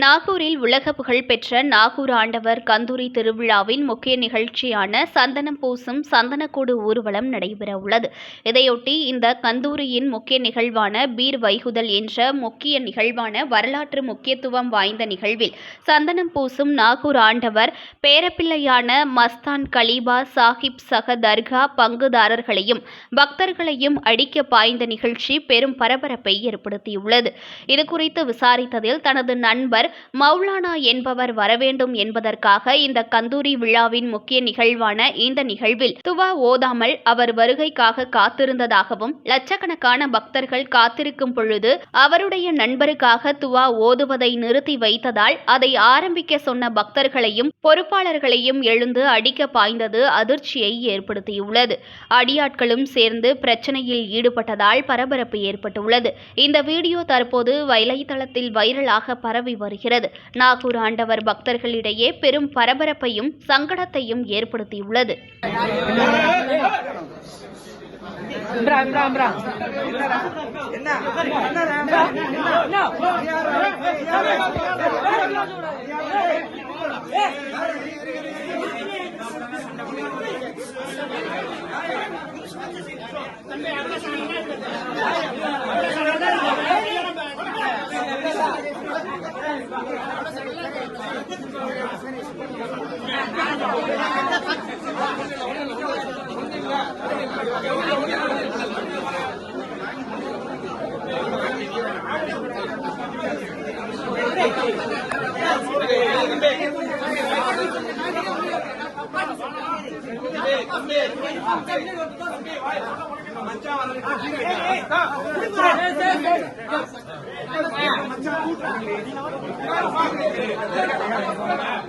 நாகூரில் உலக புகழ்பெற்ற நாகூர் ஆண்டவர் கந்தூரி திருவிழாவின் முக்கிய நிகழ்ச்சியான சந்தனம் பூசும் சந்தனக்கூடு ஊர்வலம் நடைபெற உள்ளது. இதையொட்டி இந்த கந்தூரியின் முக்கிய நிகழ்வான பீர் வைகுதல் என்ற முக்கிய நிகழ்வான வரலாற்று முக்கியத்துவம் வாய்ந்த நிகழ்வில் சந்தனம் பூசும் நாகூர் ஆண்டவர் பேரப்பிள்ளையான மஸ்தான் கலீபா சாஹிப் சக தர்கா பங்குதாரர்களையும் பக்தர்களையும் அடிக்க பாய்ந்த நிகழ்ச்சி பெரும் பரபரப்பை ஏற்படுத்தியுள்ளது. இதுகுறித்து விசாரித்ததில் தனது நண்பர் மௌலானா என்பவர் வரவேண்டும் என்பதற்காக இந்த கந்தூரி விழாவின் முக்கிய நிகழ்வான இந்த நிகழ்வில் துவா ஓதாமல் அவர் வருகைக்காக காத்திருந்ததாகவும் லட்சக்கணக்கான பக்தர்கள் காத்திருக்கும் பொழுது அவருடைய நண்பருக்காக துவா ஓதுவதை நிறுத்தி வைத்ததால் அதை ஆரம்பிக்க சொன்ன பக்தர்களையும் பொறுப்பாளர்களையும் எழுந்து அடிக்க பாய்ந்தது அதிர்ச்சியை ஏற்படுத்தியுள்ளது. அடியாட்களும் சேர்ந்து பிரச்சனையில் ஈடுபட்டதால் பரபரப்பு ஏற்பட்டுள்ளது. இந்த வீடியோ தற்போது வலைதளத்தில் வைரலாக பரவி வருகிறது. நாகூர் ஆண்டவர் பக்தர்களிடையே பெரும் பரபரப்பையும் சங்கடத்தையும் ஏற்படுத்தியுள்ளது. Imbra, மச்சான் なるほどね。